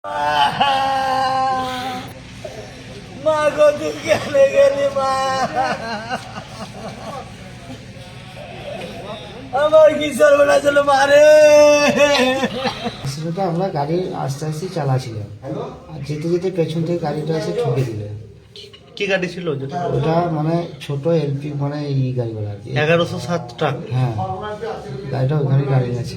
মা গো তুই গেলে গেলি মা। আমার কি মারে সেটা আমরা গাড়ি আস্তে আস্তে চালাচ্ছিলাম। আর যেতে যেতে পেছন থেকে গাড়িটা এসে ঠুকে দিল। কি গাড়ি ছিল ওটা মানে ছোট এলপি মানে ই গাড়িগুলো আর কি। এগারোশো সাত ট্রাক হ্যাঁ গাড়িটা ওখানে গাড়ি আছে।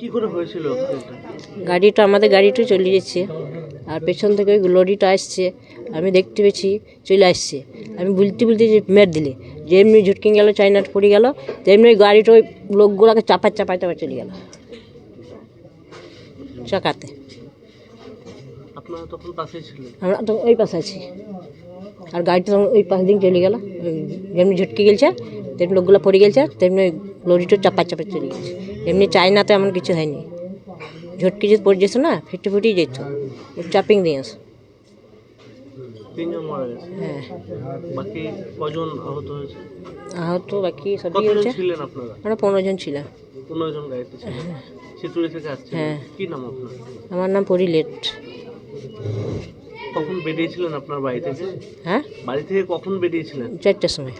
কি করে হয়েছিল গাড়িটা আমাদের গাড়িটা চলে যাচ্ছে আর পেছন থেকে ওই লরিটা আসছে আমি দেখতে পেয়েছি চলে আসছে। আমি বলতে বলতে যে মের দিলে যেমনি ঝুটকিং গেল চাইনাট পড়ে গেল তেমনি ওই গাড়িটা ওই লোকগুলোকে চাপা চাপাই চাপা চলে গেল। চাকাতে। আপনারা তখন পাশেই ছিলেন? আমরা তো ওই পাশে আছি। আর গাড়িটা তখন ওই পাশ দিন চলে গেল যেমনি ঝটকে গেছে তেমনি লোকগুলো পড়ে গেছে তেমনি ওই লরিটা চাপা চাপা চলে গেছে। এমনি চাইনাতে এমন কিছু হয়নি। ঝটকে যদি পড়ে যেত না ফিটে ফুটিয়ে যেত চাপিং দিয়েছে তিনজন মারা গেছে। হ্যাঁ। বাকি কজন আহত হয়েছে? আহত বাকি সবই হয়েছে। ছিলেন আপনারা? আমরা পনেরো জন ছিলাম। পনেরো জন গাড়িতে ছিলেন। চিতুড়ি থেকে আসছেন। হ্যাঁ। কি নাম আপনার? আমার নাম পরিলেট। কখন বেরিয়েছিলেন আপনার বাড়ি থেকে? হ্যাঁ? বাড়ি থেকে কখন বেরিয়েছিলেন? চারটের সময়।